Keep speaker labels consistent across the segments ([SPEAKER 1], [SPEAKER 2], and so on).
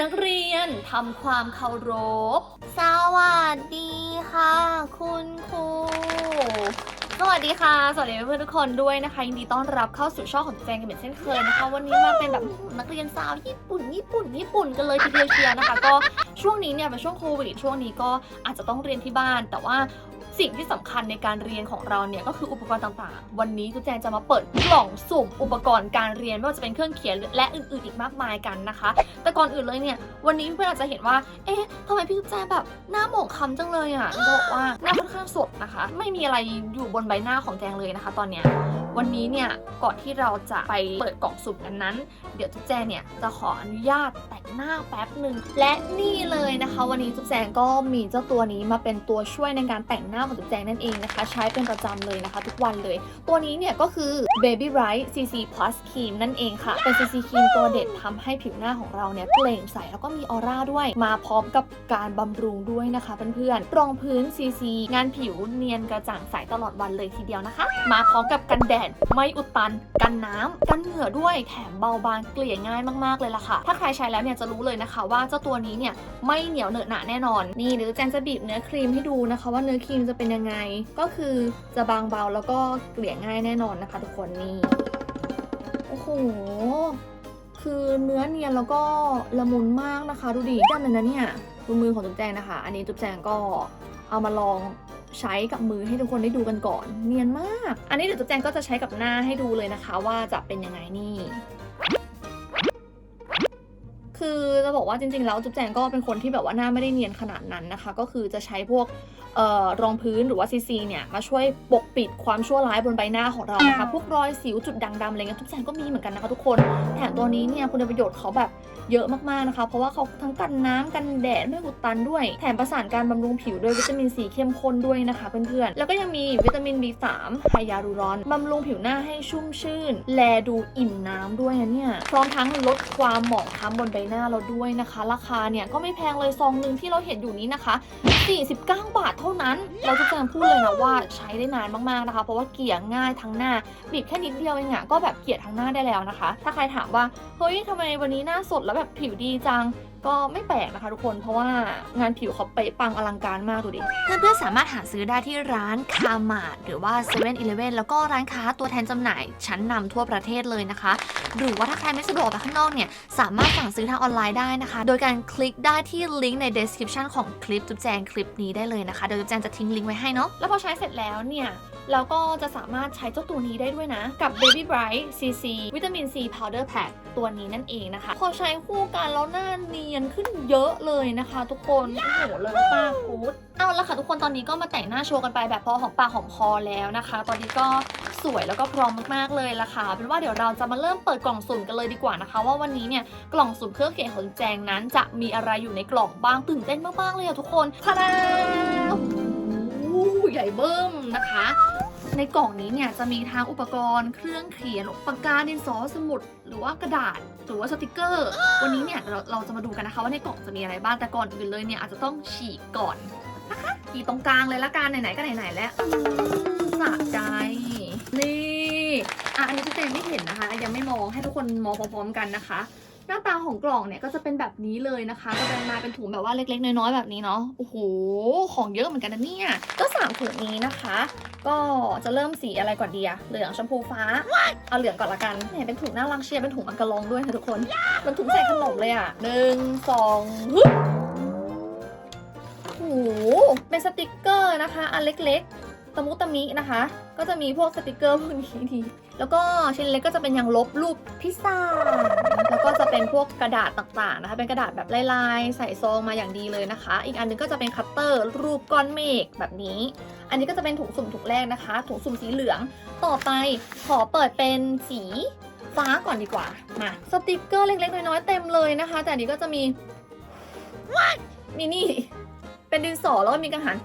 [SPEAKER 1] นักเรียนทำความเคารพ สวัสดีค่ะ คุณครู สวัสดีค่ะ สวัสดีเพื่อนๆทุกคนด้วยนะคะ ยินดีต้อนรับเข้าสู่ช่องของแจงกันเหมือนเช่นเคยนะคะ วันนี้มาเป็นแบบนักเรียนสาวญี่ปุ่น ญี่ปุ่น ญี่ปุ่นกันเลยทีเดียวเชียวนะคะ ก็ช่วงนี้เนี่ยเป็นช่วงโควิดช่วงนี้ก็อาจจะต้องเรียนที่บ้าน แต่ว่า สิ่งที่สำคัญในการเรียนของเราเนี่ยก็คืออุปกรณ์ต่างๆ วันนี้จุ๊แจงจะมาเปิดกล่องสุ่มอุปกรณ์การเรียนไม่ว่าจะเป็นเครื่องเขียนและอื่นๆอีกมากมายกันนะคะ แต่ก่อนอื่นเลยเนี่ยวันนี้เพื่อนอาจจะเห็นว่า เอ๊ะทำไมพี่จุ๊แจงแบบหน้าหมองคล้ำจังเลยอะจะบอกว่าหน้าค่อนข้างสดนะคะ ไม่มีอะไรอยู่บนใบหน้าของแจงเลยนะคะ ตอนเนี้ย วันนี้เนี่ยก่อนที่เราจะไปเปิดกล่องสุ่มกันนั้น เดี๋ยวจุ๊บแจงเนี่ยจะขออนุญาตแต่งหน้าแป๊บหนึ่งและนี่เลยนะคะ วันนี้จุ๊บแจงก็มีเจ้าตัวนี้มาเป็นตัวช่วยในการแต่งหน้าของจุ๊บแจงนั่นเองนะคะ ใช้เป็นประจำเลยนะคะ ทุกวันเลย ตัวนี้เนี่ยก็คือ Baby Bright CC Plus Cream นั่นเองค่ะ เป็น CC Cream ตัวเด็ดทำให้ผิวหน้าของเราเนี่ยเปล่งใสแล้วก็มีออร่าด้วย มาพร้อมกับการบำรุงด้วยนะคะเพื่อนๆรองพื้น CC งานผิวเนียนกระจ่างใสตลอดวันเลยทีเดียวนะคะ มาพร้อมกับกันแดดไม่อุดตัน กันน้ำกันเหงื่อด้วย แถมเบาบางเกลี่ยง่ายมากๆเลยล่ะค่ะ ถ้าใครใช้แล้วเนี่ยจะรู้เลยนะคะ ว่าเจ้าตัวนี้เนี่ยไม่เหนียวเหนอะหนะแน่นอน นี่เดี๋ยวแจนจะบีบเนื้อครีมให้ดูนะคะ ว่าเนื้อครีมจะเป็นยังไง ก็คือจะบางเบาแล้วก็เกลี่ยง่ายแน่นอนนะคะ ทุกคนนี่ โอ้โหคือเนื้อเนียนแล้วก็ละมุนมากนะคะ ดูดิด้านเลยนะเนี่ยดูมือของจุ๊บแจงนะคะ อันนี้จุ๊บแจงก็เอามาลอง ใช้กับมือให้ทุกคนได้ดูกันก่อน เนียนมาก อันนี้เดี๋ยวจุ๊บแจงก็จะใช้กับหน้าให้ดูเลยนะคะ ว่าจะเป็นยังไงนี่ คือจะบอกว่าจริงๆแล้วจุ๊บแจงก็เป็นคนที่แบบว่าหน้าไม่ได้เนียนขนาดนั้นนะคะ ก็คือจะใช้พวกออรองพื้นหรือว่าซีซีเนี่ยมาช่วยปกปิดความชั่วร้ายบนใบหน้าของเรานะคะ พวกรอยสิวจุดด่างดำอะไรเงี้ยทุกแจงก็มีเหมือนกันนะคะทุกคน แถมตัวนี้เนี่ยคุณประโยชน์เขาแบบ เยอะมากๆนะคะ เพราะว่าเขาทั้งกันน้ำกันแดดไม่อุดตันด้วย แถมประสานการบำรุงผิวด้วยวิตามินซีเข้มข้นด้วยนะคะเพื่อนๆ แล้วก็ยังมีวิตามิน B3 ไฮยาลูรอนบำรุงผิวหน้าให้ชุ่มชื่น แลดูอิ่มน้ำด้วยนะเนี่ย พร้อมทั้งลดความหมองคล้ำบนใบหน้าเราด้วยนะคะ ราคาเนี่ยก็ไม่แพงเลยซองหนึ่งที่เราเห็นอยู่นี้นะคะ49 บาทเท่านั้น เราจะแจงพูดเลยนะว่าใช้ได้นานมากๆนะคะ เพราะว่าเกลี่ยง่ายทั้งหน้าบีบแค่นิดเดียวเองอะก็แบบเกลี่ยทั้งหน้าได้แล้วนะคะ ถ้าใครถามว่าเฮ้ยทำไมวันนี้หน้าสดแล้วแบบผิวดีจัง ก็ไม่แปลกนะคะทุกคนเพราะว่างานผิวเขาเป๊ะปังอลังการมากดูดิ
[SPEAKER 2] เพื่อนๆสามารถหาซื้อได้ที่ร้านคามาดหรือว่า7 e เ e ่ e อแล้วก็ร้านค้าตัวแทนจำหน่ายชั้นนำทั่วประเทศเลยนะคะ หรือว่าถ้าใครไม่สะดวกไปข้างนอกเนี่ย สามารถสั่งซื้อทางออนไลน์ได้นะคะ โดยการคลิกได้ที่ลิงก์ใน description ของคลิปจุ๊บแจงคลิปนี้ได้เลยนะคะ เดี๋ยวจุ๊บแจงจะทิ้งลิงก์ไว้ให้เนาะ
[SPEAKER 1] แล้วพอใช้เสร็จแล้วเนี่ย เราก็จะสามารถใช้เจ้าตัวนี้ได้ด้วยนะ กับ Baby Bright CC วิตามิน C Powder Pack ตัวนี้นั่นเองนะคะ พอใช้คู่กันแล้วหน้าเนียนียนขึ้นเยอะเลยนะคะ ทุกคนโอ้โหเลยมากกูดเอาละค่ะทุกคนตอนนี้ก็มาแต่งหน้าโชว์กันไปแบบพอหอมปากหอมคอแล้วนะคะ ตอนนี้ก็สวยแล้วก็พร้อมมากๆเลยละค่ะเป็นว่าเดี๋ยวเราจะมาเริ่มเปิดกล่องสุ่มกันเลยดีกว่านะคะ ว่าวันนี้เนี่ยกล่องสุ่มเครื่องเขียนของแจงนั้น จะมีอะไรอยู่ในกล่องบ้างตื่นเต้นมากๆเลยอะทุกคนทะดาโอ้ใหญ่เบิ้มนะคะในกล่องนี้เนี่ยจะมีทั้งอุปกรณ์เครื่องเขียนปากกาดินสอสมุด หรือว่ากระดาษ หรือว่าสติกเกอร์ วันนี้เนี่ยเราเราจะมาดูกันนะคะว่าในกล่องจะมีอะไรบ้างแต่ก่อนอื่นเลยเนี่ยอาจจะต้องฉีกก่อนนะคะขีดตรงกลางเลยละกันไหนๆก็ไหนๆแล้วสะใจนี่อะอันนี้พี่เจนไม่เห็นนะคะ ยังไม่มองให้ทุกคนมองพร้อมๆกันนะคะ หน้าตาของกล่องเนี่ยก็จะเป็นแบบนี้เลยนะคะ ก็จะมาเป็นถุงแบบว่าเล็กๆ น้อยๆแบบนี้เนาะโอ้โหของเยอะเหมือนกันนะเนี่ยก็สามถุงนี้นะคะ ก็จะเริ่มสีอะไรก่อนดีอะเหลืองชมพูฟ้า เอาเหลืองก่อนละกันแหมเป็นถุงน่ารักเชียร์เป็นถุงอังกะลองด้วยค่ะทุกคนมันถุงใส่ขนมเลยอะหนึ่งสองฮึบโอ้โหเป็นสติกเกอร์นะคะอันเล็กๆ ตะมุตะมินะคะ ก็จะมีพวกสติกเกอร์พวกนี้ดีแล้วก็ชิ้นเล็กก็จะเป็นยางลบรูปพิซซ่าแล้วก็จะ เป็นพวกกระดาษต่างๆนะคะ เป็นกระดาษแบบลายๆ ใส่ซองมาอย่างดีเลยนะคะ อีกอันหนึงก็จะเป็นคัตเตอร์รูปก้อนเมฆแบบนี้ อันนี้ก็จะเป็นถุงสุ่มถุงแรกนะคะ ถุงสุ่มสีเหลือง ต่อไปขอเปิดเป็นสีฟ้าก่อนดีกว่า มาสติกเกอร์เล็กๆน้อยๆเต็มเลยนะคะ แต่อันนี้ก็จะมีมีนี่เป็นดินสอแล้วก็มีกระหัน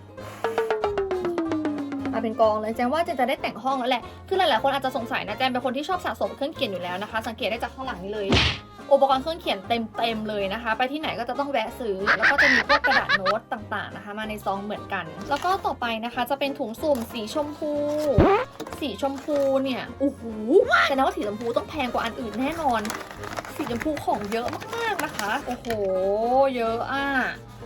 [SPEAKER 1] มาเป็นกองเลยแจงว่าแจงจะได้แต่งห้องแล้วแหละ คือหลายๆคนอาจจะสงสัยนะแจงเป็นคนที่ชอบสะสมเครื่องเขียนอยู่แล้วนะคะ สังเกตได้จากข้างหลังนี้เลย อุปกรณ์เครื่องเขียนเต็มๆเลยนะคะ ไปที่ไหนก็จะต้องแวะซื้อ แล้วก็จะมีพวกกระดาษโน้ตต่างๆนะคะ มาในซองเหมือนกัน แล้วก็ต่อไปนะคะจะเป็นถุงสุ่มสีชมพู สีชมพูเนี่ยโอ้โหแต่นะว่าสีชมพูต้องแพงกว่าอันอื่นแน่นอน สีชมพูของเยอะมากๆนะคะ โอ้โห เยอะอะ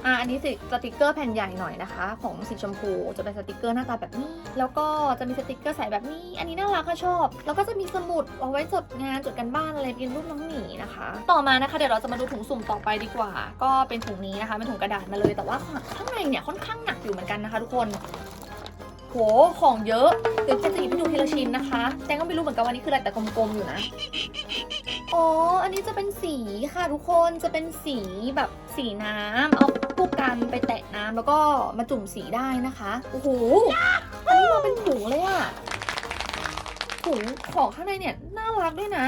[SPEAKER 1] อะอันนี้สิสติกเกอร์แผ่นใหญ่หน่อยนะคะ ของสีชมพูจะเป็นสติกเกอร์หน้าตาแบบนี้ แล้วก็จะมีสติกเกอร์ใสแบบนี้ อันนี้น่ารักค่ะชอบ แล้วก็จะมีสมุดเอาไว้จดงานจดกันบ้านอะไรเป็นรูปน้องหมีนะคะ ต่อมานะคะเดี๋ยวเราจะมาดูถุงสุ่มต่อไปดีกว่า ก็เป็นถุงนี้นะคะเป็นถุงกระดาษมาเลย แต่ว่าข้างในเนี่ยค่อนข้างหนักอยู่เหมือนกันนะคะ ทุกคนโหของเยอะเดี๋ยวจะหยิบให้ดูทีละชิ้นนะคะแจงก็ไม่รู้เหมือนกันว่านี่คืออะไรแต่กลมๆอยู่นะอ๋อ อันนี้จะเป็นสีค่ะทุกคน จะเป็นสีแบบสีน้ำเอา คู่กันไปแตะน้ำแล้วก็มาจุ่มสีได้นะคะ โอ้โห อันนี้มาเป็นถุงเลยอะถุงของข้างในเนี่ยน่ารักด้วยนะ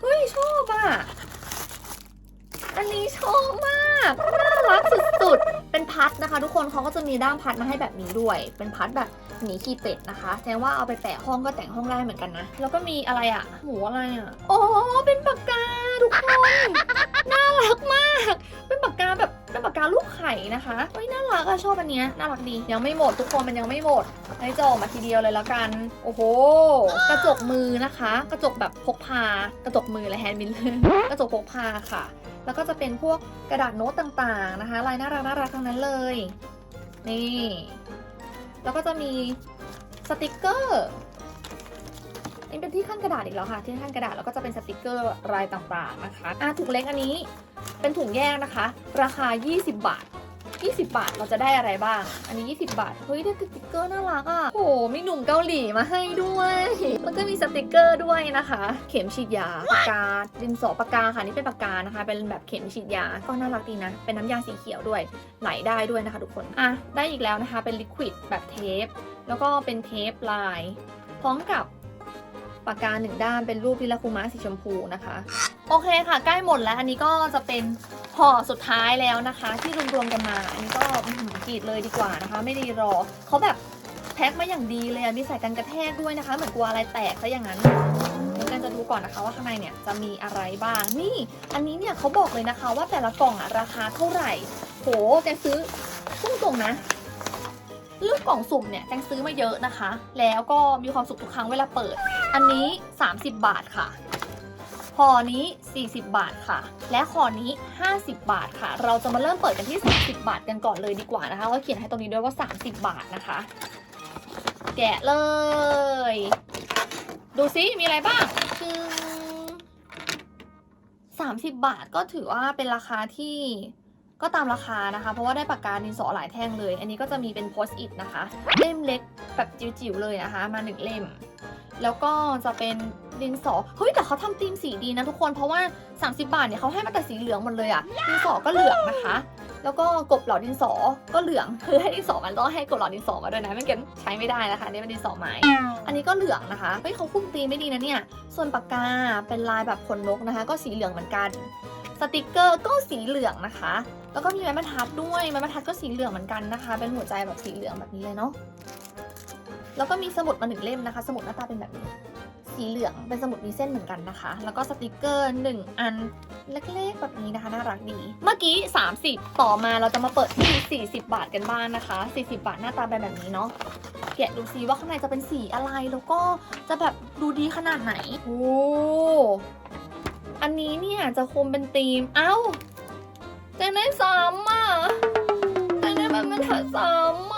[SPEAKER 1] เฮ้ยชอบอะอันนี้ชอบมากน่ารักสุดๆ เป็นพัดนะคะ ทุกคนเขาก็จะมีด้ามพัดมาให้แบบนี้ด้วย เป็นพัดแบบ หมีขี้เป็ดนะคะ แสดงว่าเอาไปแปะห้องก็แต่งห้องได้เหมือนกันนะ แล้วก็มีอะไรอะหมูอะไรอะอ๋อ เป็นปากกาทุกคน น่ารักมาก เป็นปากกาแบบเป็นปากกาลูกไข่นะคะเฮ้ยน่ารักอะชอบอันเนี้ยน่ารักดี ยังไม่หมดทุกคนมันยังไม่หมดให้จะออกมาทีเดียวเลยแล้วกัน โอ้โห กระจกมือนะคะ กระจกแบบพกพา กระจกมือและแฮนด์มิลเลอร์กระจกพกพาค่ะ แล้วก็จะเป็นพวกกระดาษโน้ตต่างๆนะคะ ลายน่ารักน่ารักทั้งนั้นเลย นี่ แล้วก็จะมีสติกเกอร์นี่เป็นที่ขั้นกระดาษอีกแล้วค่ะ ที่ขั้นกระดาษแล้วก็จะเป็นสติกเกอร์ลายต่างๆนะคะอะถุงเล็กอันนี้เป็นถุงแยกนะคะ ราคา 20 บาท 20 บาทเราจะได้อะไรบ้าง อันนี้ 20 บาท เฮ้ยได้สติกเกอร์น่ารักอะโอ้โหมีหนุ่มเกาหลีมาให้ด้วยแล้วก็มีสติกเกอร์ด้วยนะคะ เข็มฉีดยาปากกาดินสอปากกาค่ะนี่เป็นปากกานะคะ เป็นแบบเข็มฉีดยาก็น่ารักดีนะ เป็นน้ำยาสีเขียวด้วยไหลได้ด้วยนะคะ ทุกคนอะได้อีกแล้วนะคะเป็นลิควิดแบบเทป แล้วก็เป็นเทปลาย พร้อมกับปากกาหนึ่งด้านเป็นรูปพิลาคุมะสีชมพูนะคะ โอเคค่ะ ใกล้หมดแล้ว อันนี้ก็จะเป็นห่อสุดท้ายแล้วนะคะ ที่รวมๆกันมา อันนี้ก็กรีดเลยดีกว่านะคะ ไม่ดีรอเขาแบบแพ็คมาอย่างดีเลยมีใส่กันกระแทกด้วยนะคะ เหมือนกลัวอะไรแตกซะอย่างนั้นเดี๋ยวกันจะดูก่อนนะคะว่าข้างในเนี่ยจะมีอะไรบ้าง นี่ อันนี้เนี่ยเขาบอกเลยนะคะว่าแต่ละกล่องอะราคาเท่าไหร่ โหแจงซื้อพุ่งตรงนะเรื่องกล่องสุ่มเนี่ยแจงซื้อมาเยอะนะคะ แล้วก็มีความสุขทุกครั้งเวลาเปิด อันนี้ 30 บาทค่ะ ห่อนี้ 40 บาทค่ะ และห่อนี้ 50 บาทค่ะ เราจะมาเริ่มเปิดกันที่ 30 บาทกันก่อนเลยดีกว่านะคะก็เขียนให้ตรงนี้ด้วยว่า 30 บาทนะคะ แกะเลย ดูซิมีอะไรบ้างคือ30 บาทก็ถือว่าเป็นราคาที่ก็ตามราคานะคะ เพราะว่าได้ปากกาดินสอหลายแท่งเลย อันนี้ก็จะมีเป็นโพสต์อิทนะคะ เล่มเล็กแบบจิ๋วๆเลยนะคะ มาหนึ่งเล่ม แล้วก็จะเป็นดินสอ เฮ้ยแต่เขาทำธีมสีดีนะทุกคน เพราะว่า 30 บาทเนี่ยเขาให้มาแต่สีเหลืองหมดเลยอะดินสอก็เหลืองนะคะ แล้วก็กบเหล่าดินสอ ก็เหลืองคือให้ดินสอมันต้องให้กบเหล่าดินสอมาด้วยนะไม่งั้นใช้ไม่ได้นะคะนี่เป็นดินสอไม้ อันนี้ก็เหลืองนะคะ เฮ้ยเขาคุมธีมไม่ดีนะเนี่ย ส่วนปากกาเป็นลายแบบขนนกนะคะ ก็สีเหลืองเหมือนกัน สติกเกอร์ก็สีเหลืองนะคะ แล้วก็มีไม้บรรทัดด้วย ไม้บรรทัดก็สีเหลืองเหมือนกันนะคะ เป็นหัวใจแบบสีเหลืองแบบนี้เลยเนาะ แล้วก็มีสมุดมาหนึ่งเล่มนะคะ สมุดหน้าตาเป็นแบบนี้ สีเหลืองเป็นสมุดมีเส้นเหมือนกันนะคะ แล้วก็สติกเกอร์หนึ่งอันเล็กๆแบบนี้นะคะน่ารักดี เมื่อกี้ 30 ต่อมาเราจะมาเปิดที่ 40 บาทกันบ้างนะคะ 40 บาทหน้าตาเป็นแบบนี้เนาะแกะดูซิว่าข้างในจะเป็นสีอะไรแล้วก็จะแบบดูดีขนาดไหนโอ้อันนี้เนี่ยจะคมเป็นธีมเอ้าเจนได้ซ้ำอะเจนได้แบบมันถัดซ้ำ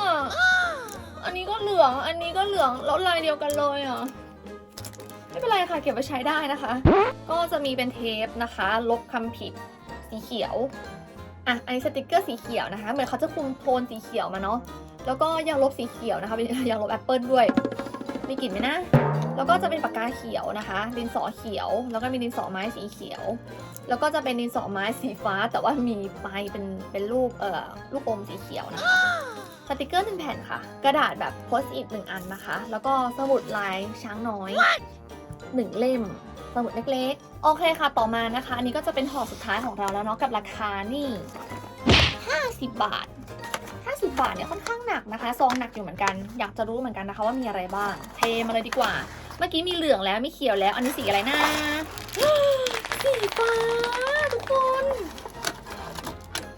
[SPEAKER 1] อันนี้ก็เหลือง อันนี้ก็เหลืองแล้วลายเดียวกันเลยอะไม่เป็นไรค่ะ เก็บไว้ใช้ได้นะคะ ก็จะมีเป็นเทปนะคะ ลบคำผิดสีเขียว อะ อันนี้สติกเกอร์สีเขียวนะคะ เหมือนเขาจะคุมโทนสีเขียวมาเนาะ แล้วก็ยังลบสีเขียวนะคะยังลบแอปเปิลด้วย มีกลิ่นไหมนะ แล้วก็จะเป็นปากกาเขียวนะคะ ดินสอเขียว แล้วก็มีดินสอไม้สีเขียว แล้วก็จะเป็นดินสอไม้สีฟ้า แต่ว่ามีปลายเป็นเป็นลูกเอ่อลูกอมสีเขียวนะคะ สติกเกอร์หนึ่งแผ่นค่ะ กระดาษแบบโพสต์อิทหนึ่งอันนะคะ แล้วก็สมุดลายช้างน้อยหนึ่งเล่ม สมุดเล็กๆ โอเคค่ะ ต่อมานะคะ อันนี้ก็จะเป็นห่อสุดท้ายของเราแล้วเนาะกับราคานี่ 50 บาท 50 บาทเนี่ยค่อนข้างหนักนะคะ ซองหนักอยู่เหมือนกัน อยากจะรู้เหมือนกันนะคะว่ามีอะไรบ้าง เทมาเลยดีกว่า เมื่อกี้มีเหลืองแล้วมีเขียวแล้ว อันนี้สีอะไรนะสีฟ้าทุกคน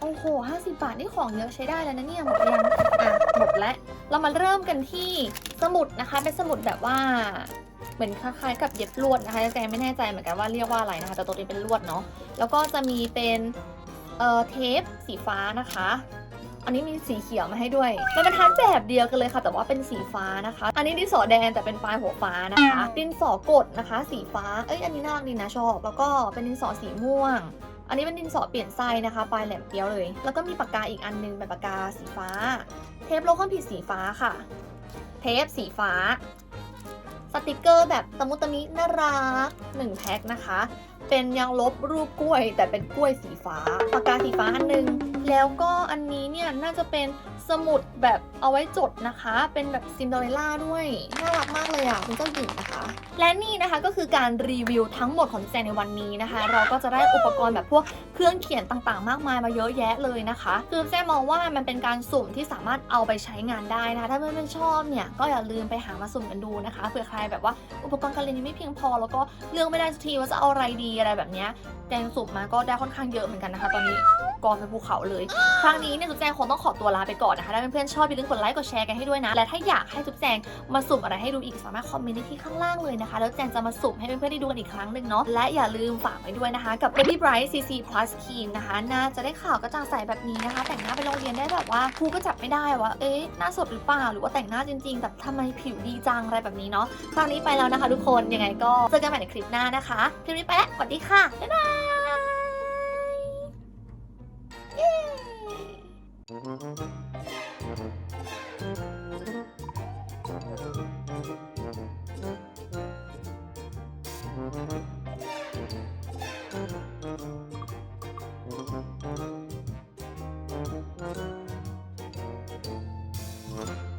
[SPEAKER 1] โอ้โห 50 บาทนี่ของเยอะใช้ได้แล้วนะเนี่ยหมดหรือยังอ่ะหมดแล้วเรามาเริ่มกันที่สมุดนะคะ เป็นสมุดแบบว่าเหมือนคล้ายๆ กับเย็บลวดนะคะแต่ไม่แน่ใจเหมือนกันว่าเรียกว่าอะไรนะคะ แต่ตัวนี้เป็นลวดเนาะแล้วก็จะมีเป็นเอ่อเทปสีฟ้านะคะ อันนี้มีสีเขียวมาให้ด้วยมันเป็นทันแบบเดียวกันเลยค่ะ แต่ว่าเป็นสีฟ้านะคะ อันนี้ดินสอแดงแต่เป็นปลายหัวฟ้านะคะ ดินสอกดนะคะ สีฟ้าเอ้ยอันนี้น่ารักดีนะชอบ แล้วก็เป็นดินสอสีม่วง อันนี้เป็นดินสอเปลี่ยนไส้นะคะปลายแหลมเปี้ยวเลย แล้วก็มีปากกาอีกอันนึงเป็นปากกาสีฟ้า เทปโลคอนผิดสีฟ้าค่ะ เทปสีฟ้า สติกเกอร์แบบตะมุตะมิน่ารัก1แพ็คนะคะ เป็นยางลบรูปกล้วย แต่เป็นกล้วยสีฟ้า ปากกาสีฟ้าอันหนึง แล้วก็อันนี้เนี่ยน่าจะเป็น สมุดแบบเอาไว้จดนะคะ เป็นแบบซินเดอเรลล่าด้วย น่ารักมากเลยอะเป็นเจ้าหญิงนะคะ และนี่นะคะก็คือการรีวิวทั้งหมดของแจงในวันนี้นะคะ เราก็จะได้อุปกรณ์แบบพวกเครื่องเขียนต่างๆ มากมายมาเยอะแยะเลยนะคะ คือแจงมองว่ามันเป็นการสุ่มที่สามารถเอาไปใช้งานได้นะคะถ้าเพื่อนๆชอบเนี่ยก็อย่าลืมไปหามาสุ่มกันดูนะคะเผื่อใครแบบว่าอุปกรณ์การเรียนยังไม่เพียงพอ แล้วก็เลือกไม่ได้สักทีว่าจะเอาอะไรดีอะไรแบบเนี้ยแจงสุ่มมาก็ได้ค่อนข้างเยอะเหมือนกันนะคะ ตอนนี้ กองเป็นภูเขาเลย ครั้งนี้เนี่ยจุ๊บแจงคงต้องขอตัวลาไปก่อนนะคะถ้าเพื่อนๆชอบอย่าลืมกดไลค์กดแชร์กันให้ด้วยนะ และถ้าอยากให้จุ๊บแจงมาสุ่มอะไรให้ดูอีกสามารถคอมเมนต์ได้ที่ข้างล่างเลยนะคะ แล้วแจงจะมาสุ่มให้เพื่อนๆได้ดูกันอีกครั้งหนึ่งเนาะและอย่าลืมฝากไว้ด้วยนะคะกับ Baby Bright CC Plus Cream นะคะน่าจะได้ข่าวกระจ่างใสแบบนี้นะคะ แต่งหน้าไปโรงเรียนได้แบบว่าครูก็จับไม่ได้ว่าเอ๊ะหน้าสดหรือเปล่าหรือว่าแต่งหน้าจริงๆแต่ทำไมผิวดีจังอะไรแบบนี้เนาะครั้งนี้ไปแล้วนะคะ ทุกคนยังไงก็เจอกันใหม่ในคลิปหน้านะคะคลิปนี้ไปแล้วสวัสดีค่ะบ๊ายบาย